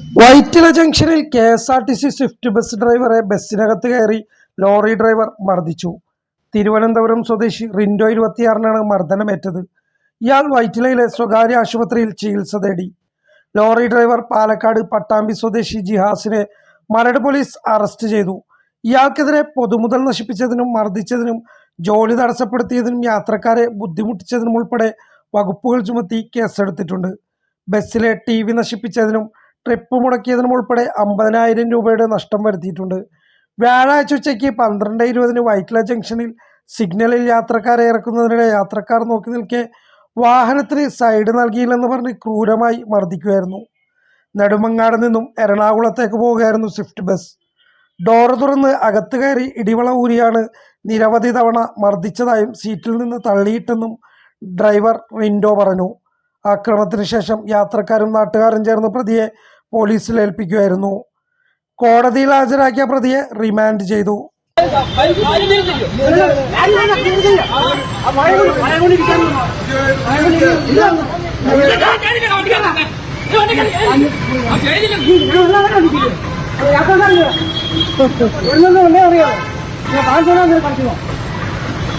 വൈറ്റില ജംഗ്ഷനിൽ K S R T C Swift bus ഡ്രൈവറെ ബസ്സിനകത്ത് കയറി ലോറി ഡ്രൈവർ മർദ്ദിച്ചു. തിരുവനന്തപുരം സ്വദേശി റിൻഡോ ഇരുപത്തിയാറിനാണ് മർദ്ദനമേറ്റത്. ഇയാൾ വൈറ്റിലയിലെ സ്വകാര്യ ആശുപത്രിയിൽ ചികിത്സ തേടി. ലോറി ഡ്രൈവർ പാലക്കാട് പട്ടാമ്പി സ്വദേശി ജിഹാസിനെ മരട് പോലീസ് അറസ്റ്റ് ചെയ്തു. ഇയാൾക്കെതിരെ പൊതുമുതൽ നശിപ്പിച്ചതിനും മർദ്ദിച്ചതിനും ജോലി തടസ്സപ്പെടുത്തിയതിനും യാത്രക്കാരെ ബുദ്ധിമുട്ടിച്ചതിനും ഉൾപ്പെടെ വകുപ്പുകൾ ചുമത്തി കേസെടുത്തിട്ടുണ്ട്. ബസ്സിലെ ടി വി നശിപ്പിച്ചതിനും ട്രിപ്പ് മുടക്കിയതിനും ഉൾപ്പെടെ അമ്പതിനായിരം രൂപയുടെ നഷ്ടം വരുത്തിയിട്ടുണ്ട്. വ്യാഴാഴ്ച ഉച്ചയ്ക്ക് പന്ത്രണ്ട് ഇരുപതിന് വൈറ്റ്ല ജംഗ്ഷനിൽ സിഗ്നലിൽ യാത്രക്കാരെ ഇറക്കുന്നതിനിടെ യാത്രക്കാർ നോക്കി നിൽക്കെ വാഹനത്തിന് സൈഡ് നൽകിയില്ലെന്ന് പറഞ്ഞ് ക്രൂരമായി മർദ്ദിക്കുമായിരുന്നു നെടുമങ്ങാട് നിന്നും എറണാകുളത്തേക്ക് പോവുകയായിരുന്നു സ്വിഫ്റ്റ് ബസ്. ഡോർ തുറന്ന് അകത്ത് കയറി ഇടിവള ഊരിയാണ് നിരവധി തവണ മർദ്ദിച്ചതായും സീറ്റിൽ നിന്ന് തള്ളിയിട്ടെന്നും ഡ്രൈവർ റിൻഡോ പറഞ്ഞു. ആക്രമണത്തിന് ശേഷം യാത്രക്കാരും നാട്ടുകാരും ചേർന്ന് പ്രതിയെ പോലീസിൽ ഏൽപ്പിക്കുകയായിരുന്നു കോടതിയിൽ ഹാജരാക്കിയ പ്രതിയെ റിമാൻഡ് ചെയ്തു.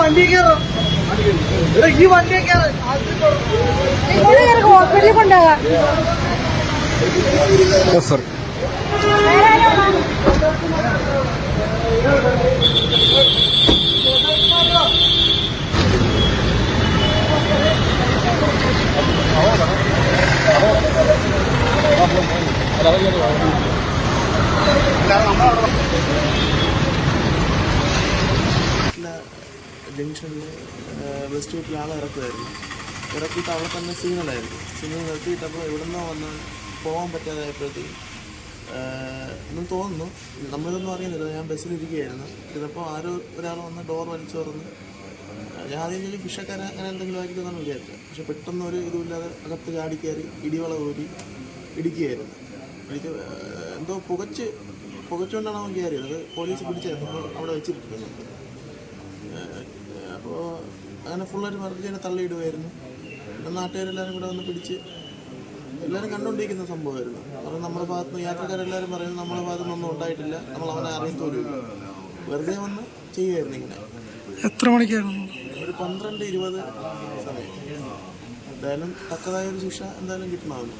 വണ്ടി കയറും ഇങ്ങോട്ട് കയറി ഹോസ്പിറ്റലിൽ കൊണ്ടുപോകാം ജംഗ്ഷനിൽ ബസ് സ്റ്റോപ്പിൽ ആളെ ഇറക്കുമായിരുന്നു. ഇറക്കിയിട്ട് അവിടെ തന്നെ സിഗ്നലായിരുന്നു സിഗ്നൽ നിർത്തിയിട്ടപ്പോൾ ഇവിടെ നിന്നോ വന്ന് പോകാൻ പറ്റാതായപ്പോഴത്തേക്കും എന്ന് തോന്നുന്നു. നമ്മളിതൊന്നും അറിയുന്നില്ല. ഞാൻ ബസ്സിലിരിക്കുകയായിരുന്നു ഇതിപ്പോൾ ആരോ ഒരാൾ വന്ന് ഡോർ വലിച്ചു തുറന്ന് ഞാൻ ആദ്യം ചെല്ലും ഫിഷക്കാരെ അങ്ങനെ എന്തെങ്കിലും ആയിരിക്കുമെന്നാണ് വിചാരിച്ചത്. പക്ഷെ പെട്ടെന്ന് ഒരു ഇതുമില്ലാതെ അകത്ത് ചാടി കയറി ഇടിവള ഊരി ഇടിക്കുകയായിരുന്നു. എനിക്ക് എന്തോ പുകച്ച് പുകച്ചുകൊണ്ടാണ് അവൻ കയറിയത്. അത് പോലീസ് പിടിച്ചായിരുന്നു അവിടെ വെച്ചിരിക്കുന്നത്. അപ്പോൾ അങ്ങനെ ഫുള്ളായിട്ട് മർദ്ദിച്ചതിനെ തള്ളിയിടുമായിരുന്നു പിന്നെ നാട്ടുകാരെല്ലാവരും കൂടെ വന്ന് പിടിച്ച് എല്ലാവരും കണ്ടുകൊണ്ടിരിക്കുന്ന സംഭവമായിരുന്നു. കാരണം നമ്മുടെ ഭാഗത്ത് നിന്ന് യാത്രക്കാരെല്ലാവരും പറയുന്നത് നമ്മുടെ ഭാഗത്ത് നിന്നൊന്നും ഉണ്ടായിട്ടില്ല. നമ്മൾ അവനെ അറിയത്തോലും വെറുതെ വന്ന് ചെയ്യുമായിരുന്നു ഇങ്ങനെ. എത്ര മണിക്കായിരുന്നു? ഒരു പന്ത്രണ്ട് ഇരുപത് സമയം. എന്തായാലും തക്കതായ ഒരു ശിക്ഷ എന്തായാലും കിട്ടണമല്ലോ